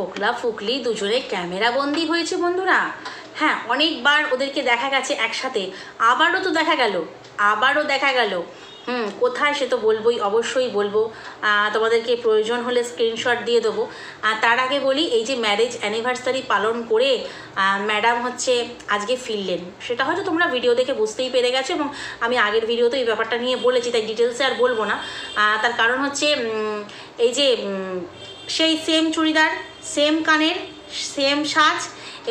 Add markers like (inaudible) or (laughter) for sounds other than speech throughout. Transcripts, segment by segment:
ফোকলা ফুকলি দুজনে ক্যামেরা বন্দি হয়েছে বন্ধুরা। হ্যাঁ অনেকবার ওদেরকে দেখা গেছে একসাথে। আবারও তো দেখা গেল, আবারও দেখা গেল। হুম, কোথায় সে তো বলবোই, অবশ্যই বলব। তোমাদেরকে প্রয়োজন হলে স্ক্রিনশট দিয়ে দেবো। আর তার আগে বলি, এই যে ম্যারেজ অ্যানিভার্সারি পালন করে ম্যাডাম হচ্ছে আজকে ফিরলেন। সেটা হয়তো তোমরা ভিডিও দেখে বুঝতেই পেরে গেছো এবং আমি আগের ভিডিওতে এই ব্যাপারটা নিয়ে বলেছি, তাই ডিটেলসে আর বলব না। তার কারণ হচ্ছে এই যে সেই সেম চুড়িদার সেম কানের সেম সাজ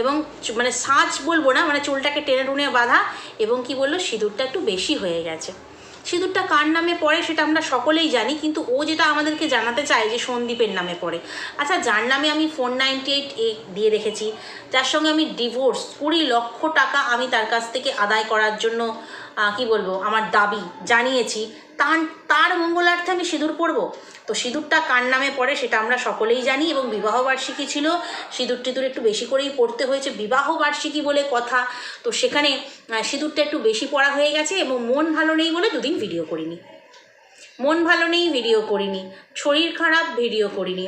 এবং মানে সাজ বলব না মানে চুলটাকে টেনে টুনে বাঁধা এবং কি বলল, সিঁদুরটা একটু বেশি হয়ে গেছে। সিঁদুরটা কার নামে পড়ে সেটা আমরা সকলেই জানি, কিন্তু ও যেটা আমাদেরকে জানাতে চায় যে সন্দীপের নামে পড়ে। আচ্ছা যার নামে আমি ফোর নাইনটি এইট এ দিয়ে রেখেছি, যার সঙ্গে আমি ডিভোর্স কুড়ি লক্ষ টাকা আমি তার কাছ থেকে আদায় করার জন্য কি বলব, আমার দাবি জানিয়েছি তার তার মঙ্গলার্থে আমি সিঁদুর পরবো। তো সিঁদুরটা কার নামে পড়ে সেটা আমরা সকলেই জানি এবং বিবাহবার্ষিকী ছিল। সিঁদুর টিঁদুর একটু বেশি করেই পড়তে হয়েছে। বিবাহবার্ষিকী বলে কথা। তো সেখানে সিঁদুরটা একটু বেশি পড়া হয়ে গেছে এবং মন ভালো নেই বলে দুদিন ভিডিও করিনি। মন ভালো নেই ভিডিও করিনি। শরীর খারাপ ভিডিও করিনি।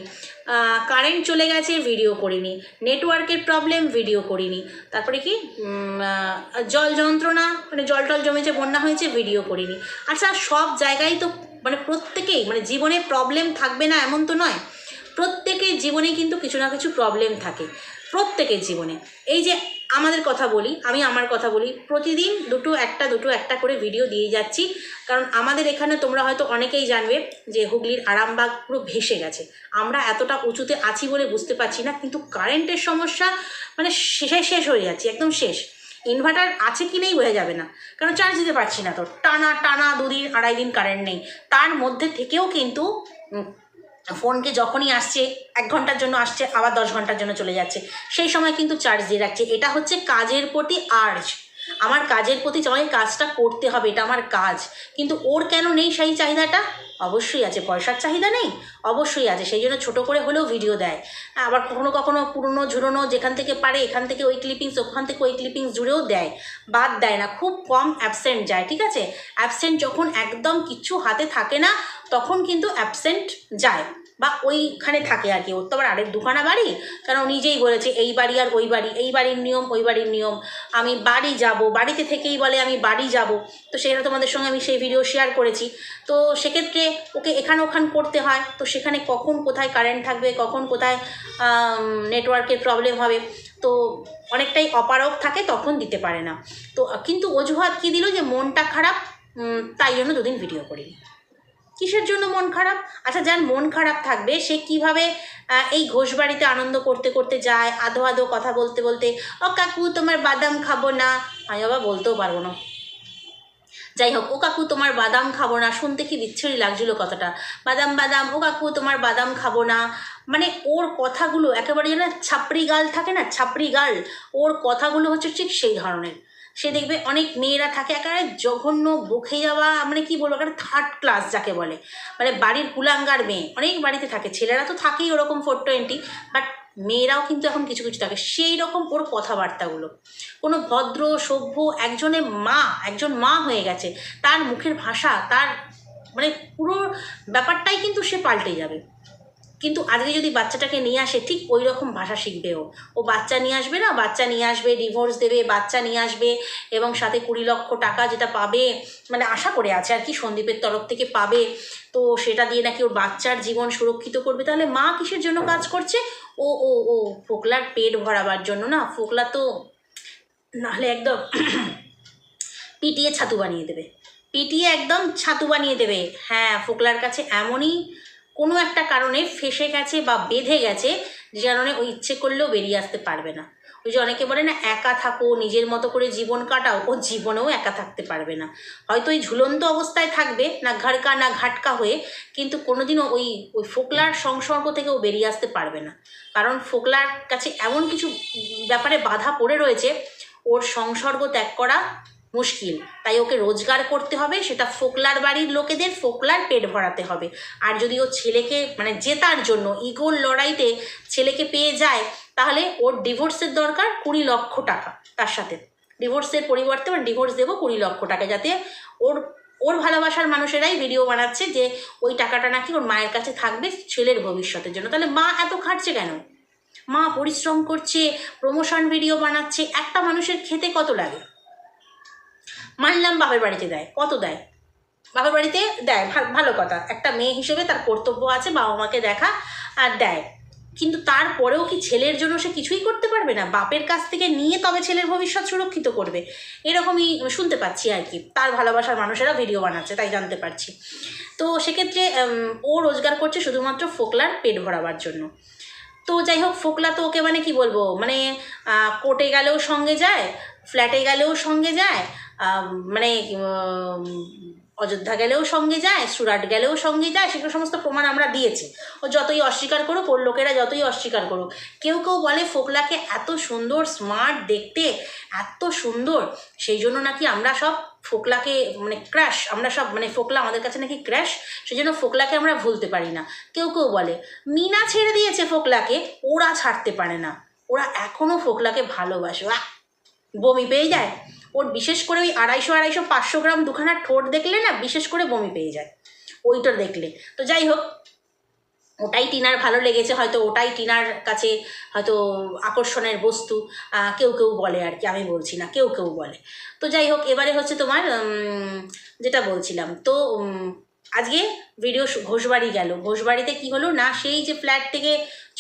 কারেন্ট চলে গেছে ভিডিও করিনি। নেটওয়ার্কের প্রবলেম ভিডিও করিনি। তারপরে কি? জল যন্ত্রণা মানে জল টল জমেছে, বন্যা হয়েছে ভিডিও করিনি। আচ্ছা সব জায়গায় তো মানে প্রত্যেকেই মানে জীবনে প্রবলেম থাকবে না এমন তো নয়। প্রত্যেকের জীবনে কিন্তু কিছু না কিছু প্রবলেম থাকে। প্রত্যেকের জীবনে। এই যে আমাদের কথা বলি, আমি আমার কথা বলি, প্রতিদিন দুটো একটা দুটো একটা করে ভিডিও দিয়ে যাচ্ছি। কারণ আমাদের এখানে তোমরা হয়তো অনেকেই জানবে যে হুগলির আরামবাগ পুরো ভেসে গেছে। আমরা এতটা উঁচুতে আছি বলে বুঝতে পারছি না, কিন্তু কারেন্টের সমস্যা মানে শেষে শেষ হয়ে যাচ্ছে, একদম শেষ। ইনভার্টার আছে কি নেই বোঝা যাবে না। কারণ চার্জ দিতে পারছি না তো। টানা টানা দুদিন, আড়াই দিন কারেন্ট নেই। তার মধ্যে থেকেও কিন্তু ফোনকে যখনই আসছে, এক ঘণ্টার জন্য আসছে, আবার দশ ঘণ্টার জন্য চলে যাচ্ছে। সেই সময় কিন্তু চার্জ দিয়ে রাখছে। এটা হচ্ছে কাজের প্রতি আর্জ আমার কাজের প্রতি আমাকে কাজটা করতে হবে, এটা আমার কাজ। কিন্তু ওর কেন নেই সেই চাহিদাটা? অবশ্যই আছে, পয়সার চাহিদা নেই। অবশ্যই আছে। সেই জন্য ছোটো করে হলেও ভিডিও দেয়। আবার কখনো কখনো পুরনো, ঝুরোনো যেখান থেকে পারে, এখান থেকে ওই ক্লিপিংস ওখান থেকে ওই ক্লিপিংস জুড়েও দেয়। বাদ দেয় না। খুব কম অ্যাবসেন্ট যায়, ঠিক আছে? অ্যাবসেন্ট যখন একদম কিচ্ছু হাতে থাকে না তখন কিন্তু অ্যাবসেন্ট যায় বা ওইখানে থাকে আর কি। ওর তো আবার আরেক দুখানা বাড়ি। ও নিজেই বলেছে, এই বাড়ি আর ওই বাড়ি, এই বাড়ির নিয়ম, ওই বাড়ির নিয়ম। আমি বাড়ি যাব, বাড়িতে থেকেই বলে আমি বাড়ি যাব। তো সেটা তোমাদের সঙ্গে আমি সেই ভিডিও শেয়ার করেছি। তো সেক্ষেত্রে ওকে এখান ওখান করতে হয়। তো সেখানে কখন কোথায় কারেন্ট থাকবে, কখন কোথায় নেটওয়ার্কের প্রবলেম হবে, তো অনেকটাই অপারক থাকে, তখন দিতে পারে না। তো কিন্তু অজুহাত কী দিল যে মনটা খারাপ? তাই জন্য দুদিন ভিডিও করি কিসের জন্য মন খারাপ? আচ্ছা যার মন খারাপ থাকবে, সে কীভাবে এই ঘোষবাড়িতে আনন্দ করতে করতে যায়, আধো আধো কথা বলতে বলতে, ও কাকু, তোমার বাদাম খাব না। আমি বাবা বলতেও পারব না। যাই হোক, ও কাকু, তোমার বাদাম খাব না। শুনতে কি বিচ্ছিরি লাগছিল কথাটা। বাদাম বাদাম, ও কাকু, তোমার বাদাম খাব না। মানে ওর কথাগুলো একেবারে যেন ছাপড়ি গাল থাকে না, ছাপড়ি গাল, ওর কথাগুলো হচ্ছে ঠিক সেই ধরনের। সে দেখবে অনেক মেয়েরা থাকে, একেবারে জঘন্য বকে যাওয়া মানে কি বলব একটা থার্ড ক্লাস যাকে বলে। মানে বাড়ির কুলাঙ্গার মেয়ে, অনেক বাড়িতে থাকে। ছেলেরা তো থাকেই ওরকম ফোর টোয়েন্টি বাট মেয়েরাও কিন্তু এখন কিছু কিছু থাকে। সেই রকম ওর কথাবার্তাগুলো। কোনো ভদ্র, সভ্য একজনের মা, একজন মা হয়ে গেছে, তার মুখের ভাষা, তার মানে পুরো ব্যাপারটাই কিন্তু সে পাল্টে যাবে। কিন্তু আজকে যদি বাচ্চাটাকে নিয়ে আসে, ঠিক ওই রকম ভাষা শিখবে ও ও বাচ্চা নিয়ে আসবে না, বাচ্চা নিয়ে আসবে ডিভোর্স দেবে, বাচ্চা নিয়ে আসবে, এবং সাথে কুড়ি লক্ষ টাকা যেটা পাবে মানে আশা করে আছে আর কি সন্দীপের তরফ থেকে পাবে। তো সেটা দিয়ে নাকি ওর বাচ্চার জীবন সুরক্ষিত করবে। তাহলে মা কিসের জন্য কাজ করছে? ও ও ও, ফোকলার পেট ভরাবার জন্য না? ফোকলা তো নাহলে একদম (clears throat) পিটিয়ে ছাতু বানিয়ে দেবে। পিটিয়ে একদম ছাতু বানিয়ে দেবে। হ্যাঁ ফোকলার কাছে এমনই কোনো একটা কারণে ফেসে গেছে বা বেঁধে গেছে, যে কারণে ও ইচ্ছে করলেও বেরিয়ে আসতে পারবে না। ওই যে অনেকে বলে না, একা থাকো, নিজের মতো করে জীবন কাটাও, ও জীবনেও একা থাকতে পারবে না। হয়তো ওই ঝুলন্ত অবস্থায় থাকবে, না ঘাড়কা, না ঘাটকা হয়ে, কিন্তু কোনোদিনও ওই ওই ফোকলার সংসর্গ থেকে ও বেরিয়ে আসতে পারবে না। কারণ ফোকলার কাছে এমন কিছু ব্যাপারে বাধা পড়ে রয়েছে, ওর সংসর্গ ত্যাগ করা মুশকিল। তাই ওকে রোজগার করতে হবে, সেটা ফোকলার বাড়ির লোকেদের ফোকলার পেট ভরাতে হবে। আর যদি ও ছেলেকে মানে জেতার জন্য ইগোর লড়াইতে ছেলেকে পেয়ে যায়, তাহলে ওর ডিভোর্সের দরকার কুড়ি লক্ষ টাকা তার সাথে। ডিভোর্সের পরিবর্তে মানে ডিভোর্স দেবো কুড়ি লক্ষ টাকা, যাতে ওর ওর ভালোবাসার মানুষেরাই ভিডিও বানাচ্ছে যে ওই টাকাটা নাকি ওর মায়ের কাছে থাকবে ছেলের ভবিষ্যতের জন্য। তাহলে মা এত খাটছে কেন? মা পরিশ্রম করছে, প্রমোশন ভিডিও বানাচ্ছে, একটা মানুষের খেতে কত লাগে? মানলাম বাপের বাড়িতে দেয়। কত দেয়? বাপের বাড়িতে দেয় ভালো কথা। একটা মেয়ে হিসেবে তার কর্তব্য আছে, বাবা মাকে দেখা আর দেয়। কিন্তু তারপরেও কি ছেলের জন্য সে কিছুই করতে পারবে না? বাপের কাছ থেকে নিয়ে তবে ছেলের ভবিষ্যৎ সুরক্ষিত করবে। এরকমই শুনতে পাচ্ছি আর কি। তার ভালোবাসার মানুষেরা ভিডিও বানাচ্ছে, তাই জানতে পারছি। তো সেক্ষেত্রে ও রোজগার করছে শুধুমাত্র ফোকলার পেট ভরাবার জন্য। তো যাই হোক, ফোকলা তো ওকে মানে কি বলব? মানে কোর্টে গেলেও সঙ্গে যায়, ফ্ল্যাটে গেলেও সঙ্গে যায় মানে অযোধ্যা গেলেও সঙ্গে যায়, সুরাট গেলেও সঙ্গে যায়, সেগুলো সমস্ত প্রমাণ আমরা দিয়েছি। ও যতই অস্বীকার করুক, ওর লোকেরা যতই অস্বীকার করুক। কেউ কেউ বলে ফোকলাকে এত সুন্দর স্মার্ট দেখতে, এত সুন্দর, সেই জন্য নাকি আমরা সব ফোকলাকে মানে ক্র্যাশ আমরা সব মানে ফোকলা আমাদের কাছে নাকি ক্র্যাশ সেই জন্য ফোকলাকে আমরা ভুলতে পারি না। কেউ কেউ বলে, মিনা ছেড়ে দিয়েছে ফোকলাকে, ওরা ছাড়তে পারে না। ওরা এখনও ফোকলাকে ভালোবাসে! বমি পেয়ে যায়? ওর বিশেষ করে ওই আড়াইশো আড়াইশো, পাঁচশো গ্রাম দুখানা ঠোঁট দেখলে না বিশেষ করে বমি পেয়ে যায়। ওইটা দেখলে। তো যাই হোক, ওটাই টিনার ভালো লেগেছে, হয়তো ওটাই টিনার কাছে হয়তো আকর্ষণের বস্তু। কেউ কেউ বলে আর কি, আমি বলছি না, কেউ কেউ বলে। তো যাই হোক, এবারে হচ্ছে তোমার যেটা বলছিলাম, তো আজকে ভিডিও ঘোষবাড়ি গেল। ঘোষবাড়িতে কি হলো? না, সেই যে ফ্ল্যাট থেকে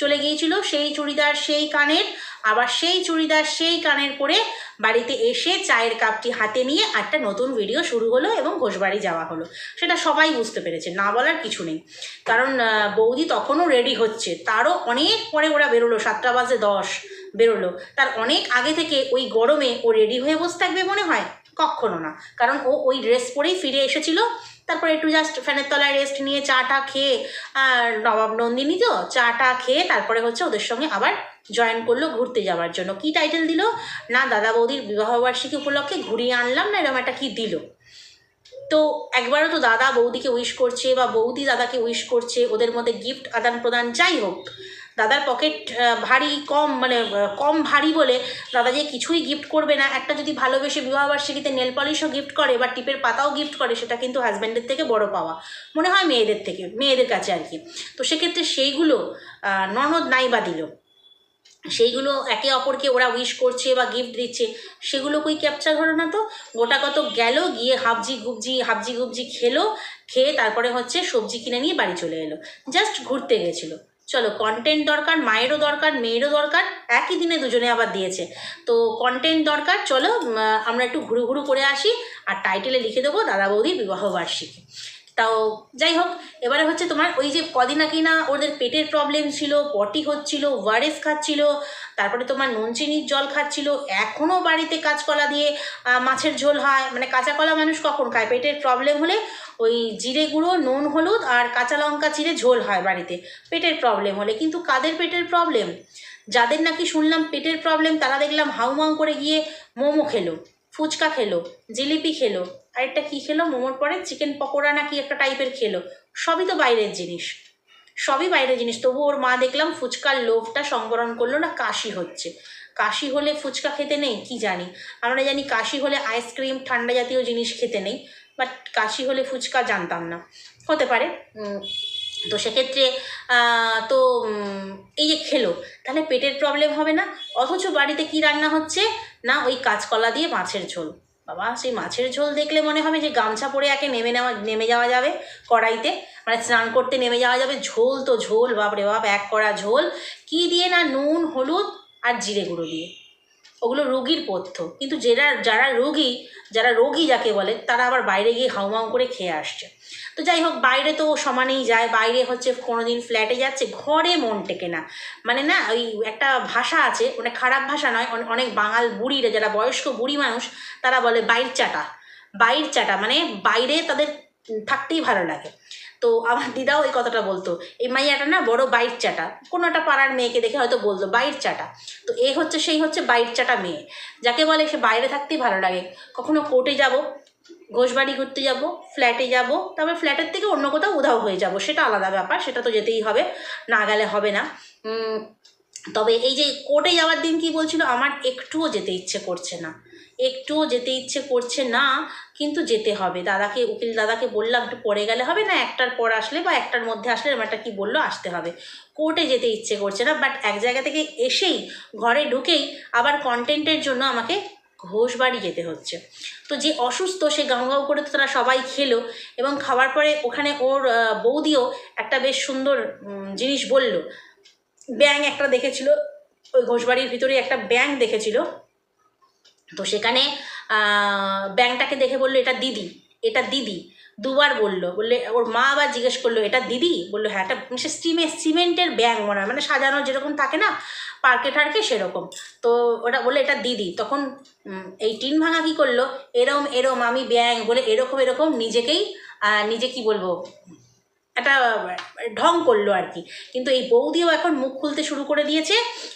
চলে গিয়েছিল, সেই চুড়িদার, সেই কানের, আবার সেই চুড়িদার, সেই কানের পরে বাড়িতে এসে চায়ের কাপটি হাতে নিয়ে একটা নতুন ভিডিও শুরু হলো এবং ঘোষবাড়ি যাওয়া হলো। সেটা সবাই বুঝতে পেরেছে, না বলার কিছু নেই। কারণ বৌদি তখনও রেডি হচ্ছে। তারও অনেক পরে ওরা বেরোলো, সাতটা বাজে দশ, বেরোলো। তার অনেক আগে থেকে ওই গরমে ও রেডি হয়ে বসে থাকবে মনে হয়? কখনো না। কারণ ও ওই ড্রেস পরেই ফিরে এসেছিল। তারপরে একটু জাস্ট ফ্যানের তলায় রেস্ট নিয়ে চাটা খেয়ে নবাব নন্দিনী তো, চাটা খেয়ে তারপরে হচ্ছে ওদের সঙ্গে আবার জয়েন করল ঘুরতে যাওয়ার জন্য। কি টাইটেল দিল? না, দাদা বৌদির বিবাহবার্ষিকী উপলক্ষে ঘুরিয়ে আনলাম না, এরকম একটা কি দিল? তো একবারও তো দাদা বৌদিকে উইশ করছে বা বৌদি দাদাকে উইশ করছে, ওদের মধ্যে গিফট আদান প্রদান যাই হোক দাদার পকেট ভারী কম মানে কম ভারী বলে দাদা যে কিছুই গিফট করবে না। একটা যদি ভালোবেসে বিবাহবার্ষিকীতে নেল পলিশও গিফট করে বা টিপের পাতাও গিফট করে, সেটা কিন্তু হাজব্যান্ডের থেকে বড় পাওয়া। মনে হয় মেয়েদের থেকে, মেয়েদের কাছে আর কি। তো সেক্ষেত্রে সেইগুলো ননদ নাই বা দিল। সেইগুলো একে অপরকে ওরা উইশ করছে বা গিফট দিচ্ছে, সেগুলো কই ক্যাপচার হলো না তো? গোটা কত গেল, গিয়ে হাবজি গুবজি হাবজি গুবজি খেলো, খেয়ে তারপরে হচ্ছে সবজি কিনে নিয়ে বাড়ি চলে এলো। জাস্ট ঘুরতে গেছিল। চলো কন্টেন্ট দরকার, মায়েরও দরকার, মেয়েরও দরকার, একই দিনে দুজনে আবার দিয়েছে। তো কন্টেন্ট দরকার, চলো আমরা একটু ঘুরু ঘুরু করে আসি, আর টাইটেলে লিখে দেবো দাদা বৌদির বিবাহ বার্ষিকী তাও যাই হোক, এবারে হচ্ছে তোমার ওই যে কদিন আগে না ওদের পেটের প্রবলেম ছিল পটি হচ্ছিল, ওয়ারেস খাচ্ছিল, তারপরে তোমার নুন চিনির জল খাচ্ছিল এখনও বাড়িতে কাঁচকলা দিয়ে মাছের ঝোল হয়। মানে কাঁচা কলা মানুষ কখন খায়? পেটের প্রবলেম হলে ওই জিরে গুঁড়ো, নুন, হলুদ আর কাঁচা লঙ্কা চিরে ঝোল হয় বাড়িতে। পেটের প্রবলেম হলে। কিন্তু কাদের পেটের প্রবলেম যাদের নাকি শুনলাম পেটের প্রবলেম তারা দেখলাম হাউমাউ করে গিয়ে মোমো খেলো, ফুচকা খেলো, জিলিপি খেলো আরেকটা কী খেলো? মোমোর পরে চিকেন পকোড়া নাকি একটা টাইপের খেলো? সবই তো বাইরের জিনিস। সবই বাইরের জিনিস। তবু ওর মা দেখলাম ফুচকার লোভটা সংবরণ করল না, কাশি হচ্ছে। কাশি হলে ফুচকা খেতে নেই? কি জানি। আমরা জানি কাশি হলে আইসক্রিম ঠান্ডা জাতীয় জিনিস খেতে নেই বাট কাশি হলে ফুচকা জানতাম না। হতে পারে। তো সেক্ষেত্রে তো এই যে খেলো, তাহলে পেটের প্রবলেম হবে না? অথচ বাড়িতে কি রান্না হচ্ছে? না ওই কাঁচকলা দিয়ে মাছের ঝোল। বাবা, সেই মাছের ঝোল দেখলে মনে হবে যে গামছা পরে একে নেমে নেওয়া, নেমে যাওয়া যাবে কড়াইতে। মানে স্নান করতে নেমে যাওয়া যাবে, ঝোল তো ঝোল, বাপরে বাপ, এক কড়া ঝোল। কি দিয়ে না নুন, হলুদ আর জিরে গুঁড়ো দিয়ে। ওগুলো রোগীর পথ্য। কিন্তু যারা যারা রোগী যারা রোগী যাকে বলে, তারা আবার বাইরে গিয়ে হাউমাউ করে খেয়ে আসছে। তো যাই হোক, বাইরে তো সমানেই যায়, বাইরে হচ্ছে কোনো দিন ফ্ল্যাটে যাচ্ছে, ঘরে মন টেকে না। মানে না, ওই একটা ভাষা আছে মানে খারাপ ভাষা নয়, অনে- অনেক বাঙাল বুড়িরা, যারা বয়স্ক বুড়ি মানুষ, তারা বলে বাইর চাটা। বাইর চাটা মানে বাইরে তাদের থাকতেই ভালো লাগে। তো আমার দিদাও এই কথাটা বলতো, এই মাইয়াটা না বড় বাইর চাটা কোনো একটা পাড়ার মেয়েকে দেখে হয়তো বলতো, বাইর চাটা তো এ হচ্ছে, সেই হচ্ছে বাইর চাটা মেয়ে। যাকে বলে সে বাইরে থাকতেই ভালো লাগে। কখনো কোর্টে যাব, ঘোষবাড়ি ঘুরতে যাব ফ্ল্যাটে যাব তারপরে ফ্ল্যাটের থেকে অন্য কোথাও উধাও হয়ে যাব। সেটা আলাদা ব্যাপার, সেটা তো যেতেই হবে, না গেলে হবে না। তবে এই যে কোর্টে যাওয়ার দিন কি বলছিল, আমার একটুও যেতে ইচ্ছে করছে না। একটুও যেতে ইচ্ছে করছে না, কিন্তু যেতে হবে। দাদাকে, উকিল দাদাকে বললাম, একটু পরে গেলে হবে না? একটার পর আসলে বা একটার মধ্যে আসলে এরকম একটা কী বলল, আসতে হবে। কোর্টে যেতে ইচ্ছে করছে না বাট এক জায়গা থেকে এসেই, ঘরে ঢুকেই আবার কন্টেন্টের জন্য আমাকে ঘোষবাড়ি যেতে হচ্ছে। তো যে অসুস্থ, সে গাঁও করে তো তারা সবাই খেলো এবং খাওয়ার পরে ওখানে ওর বৌদিও একটা বেশ সুন্দর জিনিস বলল। ব্যাং একটা দেখেছিল, ওই ঘোষবাড়ির ভিতরে একটা ব্যাং দেখেছিল। তো সেখানে ব্যাংটাকে দেখে বলল, এটা দিদি এটা দিদি। দুবার বলল, বললে, ওর মা আবার জিজ্ঞেস করল, এটা দিদি? বলল হ্যাঁ এটা সে স্টিমে সিমেন্টের ব্যাং মনে হয় মানে সাজানো যেরকম থাকে না, পার্কে টার্কে সেরকম। তো ওটা বলল, এটা দিদি। তখন এই টিন ভাঙা কী করল? এরম এরম, আমি ব্যাং বলে এরকম এরকম নিজেকেই নিজে কি বলব? একটা ঢং করল আর কি। কিন্তু এই বৌদিও এখন মুখ খুলতে শুরু করে দিয়েছে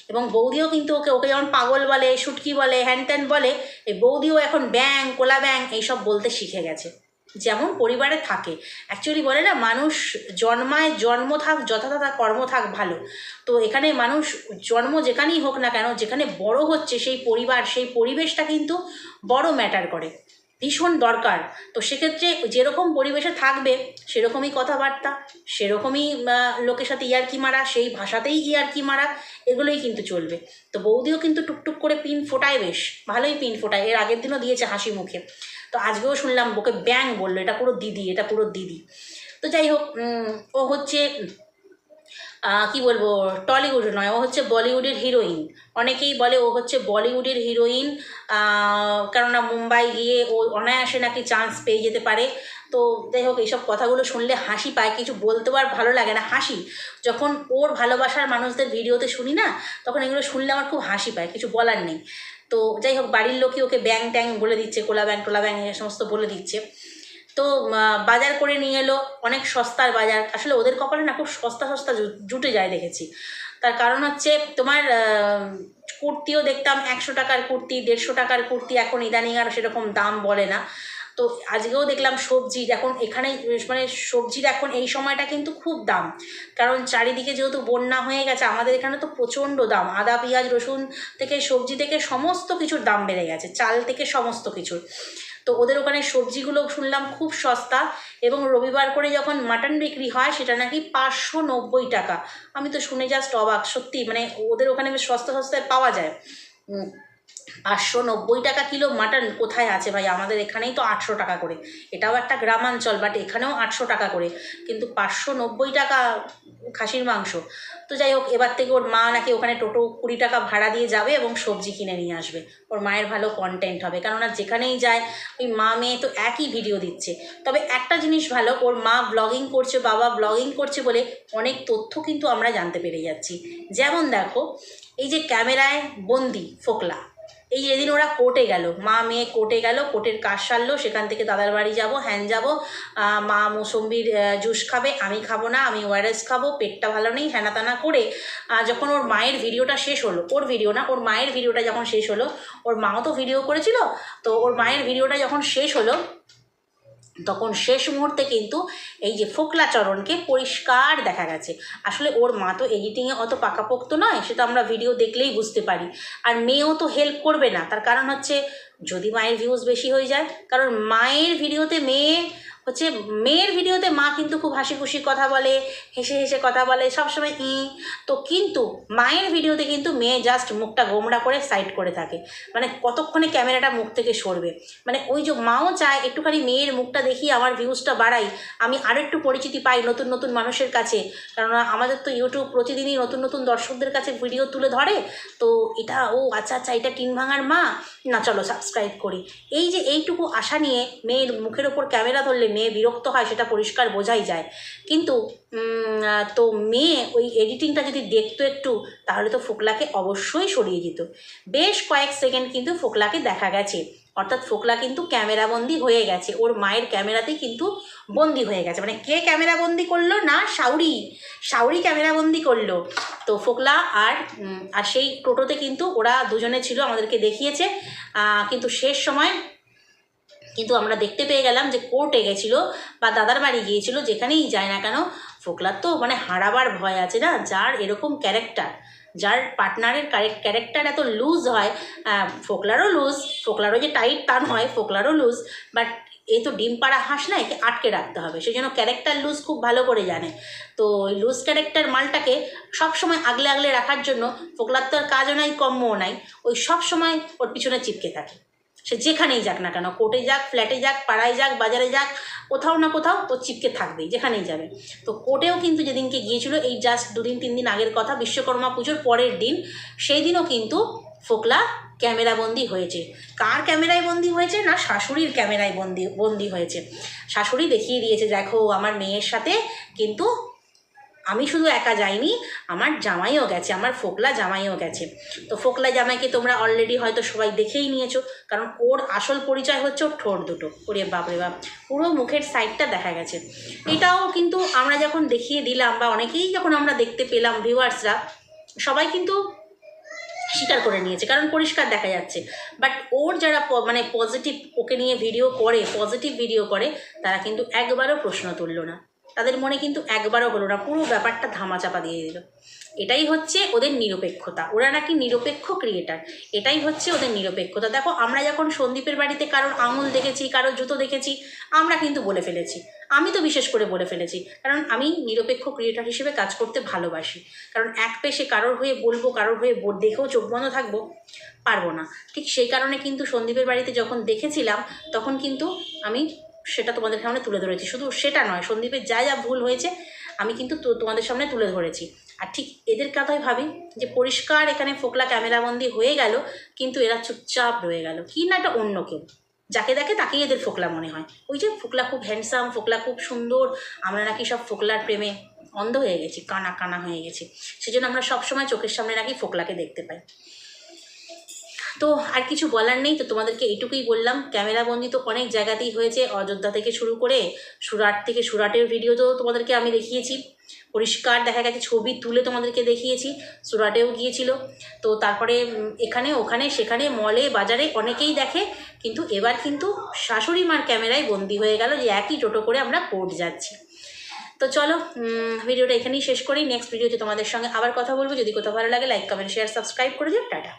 এবং বৌদিও কিন্তু ওকে ওকে যেমন পাগল বলে শুটকি বলে, হ্যান ত্যান বলে, এই বৌদিও এখন ব্যাং, কোলা ব্যাং এইসব বলতে শিখে গেছে। যেমন পরিবারে থাকে। অ্যাকচুয়ালি বলে না, মানুষ জন্মায়, জন্ম থাক, যথাযথা কর্ম থাক, ভালো। তো এখানে মানুষ জন্ম যেখানেই হোক না কেন, যেখানে বড় হচ্ছে, সেই পরিবার, সেই পরিবেশটা কিন্তু বড় ম্যাটার করে। ভীষণ দরকার। তো সেক্ষেত্রে যেরকম পরিবেশে থাকবে, সেরকমই কথাবার্তা, সেরকমই লোকের সাথে ইয়ারকি মারা, সেই ভাষাতেই ইয়ারকি মারা, এগুলোই কিন্তু চলবে। তো বৌদিও কিন্তু টুকটুক করে পিন ফোটায় বেশ, ভালোই পিন ফোটায়, এর আগের দিনও দিয়েছে হাসি মুখে। তো আজকেও শুনলাম, ওকে ব্যাং বলল, এটা পুরো দিদি, এটা পুরো দিদি। তো যাই হোক ও হচ্ছে কি বলব টলিউড নয়, ও হচ্ছে বলিউডের হিরোইন অনেকেই বলে ও হচ্ছে বলিউডের হিরোইন কেননা মুম্বাই গিয়ে ও অনায়াসে নাকি চান্স পেয়ে যেতে পারে। তো যাই হোক, এইসব কথাগুলো শুনলে হাসি পায়, কিছু বলতেও আর ভালো লাগে না, হাসি। যখন ওর ভালোবাসার মানুষদের ভিডিওতে শুনি না, তখন এগুলো শুনলে আমার খুব হাসি পায়, কিছু বলার নেই। তো যাই হোক, বাড়ির লোকই ওকে ব্যাং ট্যাং বলে দিচ্ছে, কোলা ব্যাং, টোলা ব্যাং, এ সমস্ত বলে দিচ্ছে। তো বাজার করে নিয়ে এলো, অনেক সস্তার বাজার। আসলে ওদের কপালে না খুব সস্তা সস্তা জুটে যায় দেখেছি। তার কারণ হচ্ছে তোমার কুর্তিও দেখতাম, একশো টাকার কুর্তি, দেড়শো টাকার কুর্তি, এখন ইদানিং আর সেরকম দাম বলে না। তো আজকেও দেখলাম সবজি, এখন এখানে মানে সবজির এখন এই সময়টা কিন্তু খুব দাম। কারণ চারিদিকে যেহেতু বন্যা হয়ে গেছে, আমাদের এখানে তো প্রচণ্ড দাম। আদা, পেঁয়াজ, রসুন থেকে সবজি থেকে সমস্ত কিছুর দাম বেড়ে গেছে, চাল থেকে সমস্ত কিছুর। তো ওদের ওখানে সবজিগুলো শুনলাম খুব সস্তা এবং রবিবার করে যখন মাটন বিক্রি হয়, সেটা নাকি পাঁচশো নব্বই টাকা। আমি তো শুনে জাস্ট অবাক, সত্যি মানে ওদের ওখানে বেশ সস্তা সস্তায় পাওয়া যায়। পাঁচশো নব্বই টাকা কিলো মাটন কোথায় আছে ভাই? আমাদের এখানেই তো আটশো টাকা করে। এটাও একটা গ্রামাঞ্চল বাট এখানেও আটশো টাকা করে। কিন্তু পাঁচশো নব্বই টাকা খাসির মাংস। তো যাই হোক, এবার থেকে ওর মা নাকি ওখানে টোটো কুড়ি টাকা ভাড়া দিয়ে যাবে এবং সবজি কিনে নিয়ে আসবে। ওর মায়ের ভালো কন্টেন্ট হবে। কেননা যেখানেই যায়, ওই মা মেয়ে তো একই ভিডিও দিচ্ছে। তবে একটা জিনিস ভালো, ওর মা ব্লগিং করছে, বাবা ব্লগিং করছে বলে অনেক তথ্য কিন্তু আমরা জানতে পেরে যাচ্ছি। যেমন দেখো, এই যে ক্যামেরায় বন্দি, ফোকলা। এই যেদিন ওরা কোর্টে গেল। মা মেয়ে কোর্টে গেল, কোর্টের কাজ সারলো, সেখান থেকে দাদার বাড়ি যাব, হ্যান যাব। মা মৌসম্বির জুস খাবে, আমি খাব না, আমি ওয়ারেস খাব, পেটটা ভালো নেই হ্যানাতানা করে যখন ওর মায়ের ভিডিওটা শেষ হলো, ওর ভিডিও না, ওর মায়ের ভিডিওটা যখন শেষ হলো, ওর মাও তো ভিডিও করেছিল, তো ওর মায়ের ভিডিওটা যখন শেষ হলো তখন শেষ মুহূর্তে কিন্তু এই যে ফোকলাচরণকে পরিষ্কার দেখা গেছে। আসলে ওর মা তো এডিটিংয়ে অত পাকাপোক্ত নয় সেটা আমরা ভিডিও দেখলেই বুঝতে পারি। আর মেয়েও তো হেল্প করবে না, তার কারণ হচ্ছে যদি মায়ের ভিউজ বেশি হয়ে যায়, কারণ মায়ের ভিডিওতে মেয়ে হচ্ছে মেয়ের ভিডিওতে মা কিন্তু খুব হাসি খুশি কথা বলে, হেসে হেসে কথা বলে, সবসময় ই। তো কিন্তু মায়ের ভিডিওতে কিন্তু মেয়ে জাস্ট মুখটা গোমড়া করে সাইড করে থাকে। মানে কতক্ষণে ক্যামেরাটা মুখ থেকে সরবে? মানে ওই যে মাও চায় একটুখানি মেয়ের মুখটা দেখি, আমার ভিউজটা বাড়াই, আমি আরও একটু পরিচিতি পাই নতুন নতুন মানুষের কাছে। কারণ আমাদের তো ইউটিউব প্রতিদিনই নতুন নতুন দর্শকদের কাছে ভিডিও তুলে ধরে। তো এটা, ও আচ্ছা আচ্ছা এটা টিন ভাঙার মা। না, চলো সাবস্ক্রাইব করি। এই যে এইটুকু আশা নিয়ে মেয়ের মুখের ওপর ক্যামেরা ধরলে মেয়ে বিরক্ত হয়, সেটা পরিষ্কার বোঝাই যায়। কিন্তু তো মেয়ে ওই এডিটিংটা যদি দেখতো একটু, তাহলে তো ফোকলাকে অবশ্যই সরিয়ে দিত। বেশ কয়েক সেকেন্ড কিন্তু ফোকলাকে দেখা গেছে। অর্থাৎ ফোকলা কিন্তু ক্যামেরাবন্দি হয়ে গেছে। ওর মায়ের ক্যামেরাতেই কিন্তু বন্দি হয়ে গেছে। মানে কে ক্যামেরাবন্দি করল না সাউরি সাউরি ক্যামেরাবন্দি করল। তো ফোকলা আর আর সেই টোটোতে কিন্তু ওরা দুজনে ছিল, আমাদেরকে দেখিয়েছে। কিন্তু শেষ সময় কিন্তু আমরা দেখতে পেয়ে গেলাম যে কোর্টে গেছিল বা দাদার বাড়ি গিয়েছিল, যেখানেই যায় না কেন, ফোকলার তো মানে হারাবার ভয় আছে না? যার এরকম ক্যারেক্টার যার পার্টনারের ক্যারেক্টার এত লুজ হয় ফোকলারও লুজ ফোকলারও যে টাইট টান হয়, ফোকলারও লুজ বাট এ তো ডিম পাড়া হাঁস না, একে আটকে রাখতে হবে। সেই জন্য ক্যারেক্টার লুজ খুব ভালো করে জানে। তো ওই লুজ ক্যারেক্টার মালটাকে সবসময় আগলে আগলে রাখার জন্য ফোকলার তো আর কাজও নাই, কম্মও নাই, ওই সব সময় ওর পিছনে চিপকে থাকে। সে যেখানেই যাক না কেন, কোর্টে যাক, ফ্ল্যাটে যাক, পাড়ায় যাক, বাজারে যাক, কোথাও না কোথাও তো চিপকে থাকবেই, যেখানেই যাবে। তো কোর্টেও কিন্তু যেদিনকে গিয়েছিল, এই জাস্ট দুদিন, তিন দিন আগের কথা, বিশ্বকর্মা পুজোর পরের দিন সেই দিনও কিন্তু ফোকলা ক্যামেরাবন্দি হয়েছে। কার ক্যামেরায় বন্দি হয়েছে না শাশুড়ির ক্যামেরায় বন্দি বন্দি হয়েছে? শাশুড়ি দেখিয়ে দিয়েছে, দেখো, আমার মেয়ের সাথে কিন্তু আমি শুধু একা যাইনি, আমার জামাইও গেছে, আমার ফোকলা জামাইও গেছে। তো ফোকলা জামাইকে তোমরা অলরেডি হয়তো সবাই দেখেই নিয়েছো, কারণ ওর আসল পরিচয় হচ্ছে ওর ঠোঁট দুটো। ওরে বাপরে বাপ, পুরো মুখের সাইডটা দেখা গেছে। এটাও কিন্তু আমরা যখন দেখিয়ে দিলাম বা অনেকেই যখন আমরা দেখতে পেলাম ভিউয়ার্সরা সবাই কিন্তু স্বীকার করে নিয়েছে, কারণ পরিষ্কার দেখা যাচ্ছে। বাট ওর যারা মানে পজিটিভ ওকে নিয়ে ভিডিও করে পজিটিভ ভিডিও করে, তারা কিন্তু একবারও প্রশ্ন তুললো না। তাদের মনে কিন্তু একবারও হলো না, পুরো ব্যাপারটা ধামাচাপা দিয়ে দিল। এটাই হচ্ছে ওদের নিরপেক্ষতা। ওরা নাকি নিরপেক্ষ ক্রিয়েটার এটাই হচ্ছে ওদের নিরপেক্ষতা। দেখো, আমরা যখন সন্দীপের বাড়িতে কারোর আঙুল দেখেছি, কারোর জুতো দেখেছি, আমরা কিন্তু বলে ফেলেছি। আমি তো বিশেষ করে বলে ফেলেছি। কারণ আমি নিরপেক্ষ ক্রিয়েটার হিসেবে কাজ করতে ভালোবাসি। কারণ এক পেশে কারোর হয়ে বলব, কারোর হয়ে দেখেও চোখ বন্ধ থাকব, পারব না। ঠিক সেই কারণে কিন্তু সন্দীপের বাড়িতে যখন দেখেছিলাম, তখন কিন্তু আমি সেটা তোমাদের সামনে তুলে ধরেছি। শুধু সেটা নয়, সন্দীপের যা যা ভুল হয়েছে, আমি কিন্তু তোমাদের সামনে তুলে ধরেছি। আর ঠিক এদের কথাই ভাবি যে পরিষ্কার এখানে ফোকলা ক্যামেরাবন্দি হয়ে গেল, কিন্তু এরা চুপচাপ রয়ে গেল। কি না এটা অন্য কেউ। যাকে দেখে তাকেই এদের ফোকলা মনে হয়। ওই যে ফোকলা খুব হ্যান্ডসাম ফোকলা খুব সুন্দর, আমরা নাকি সব ফোকলার প্রেমে অন্ধ হয়ে গেছি, কানা কানা হয়ে গেছি। সেজন্য আমরা সবসময় চোখের সামনে নাকি ফোকলাকে দেখতে পাই। তো আর কিছু বলার নেই, তো তোমাদেরকে এইটুকুই বললাম। ক্যামেরাবন্দি তো অনেক জায়গাতেই হয়েছে, অযোধ্যা থেকে শুরু করে সুরাট থেকে সুরাটের ভিডিও তো তোমাদেরকে আমি দেখিয়েছি। পরিষ্কার দেখা গেছে, ছবি তুলে তোমাদেরকে দেখিয়েছি, সুরাটেও গিয়েছিল। তো তারপরে এখানে, ওখানে, সেখানে মলে বাজারে অনেকেই দেখে, কিন্তু এবার কিন্তু শাশুড়ি মার ক্যামেরায় বন্দি হয়ে গেল যে একই টোটো করে আমরা কোর্ট যাচ্ছি। তো চলো ভিডিওটা এখানেই শেষ করি। নেক্সট ভিডিওতে তোমাদের সঙ্গে আবার কথা বলব। যদি কোথাও ভালো লাগে লাইক কমেন্ট শেয়ার সাবস্ক্রাইব করে দিও। টাটা।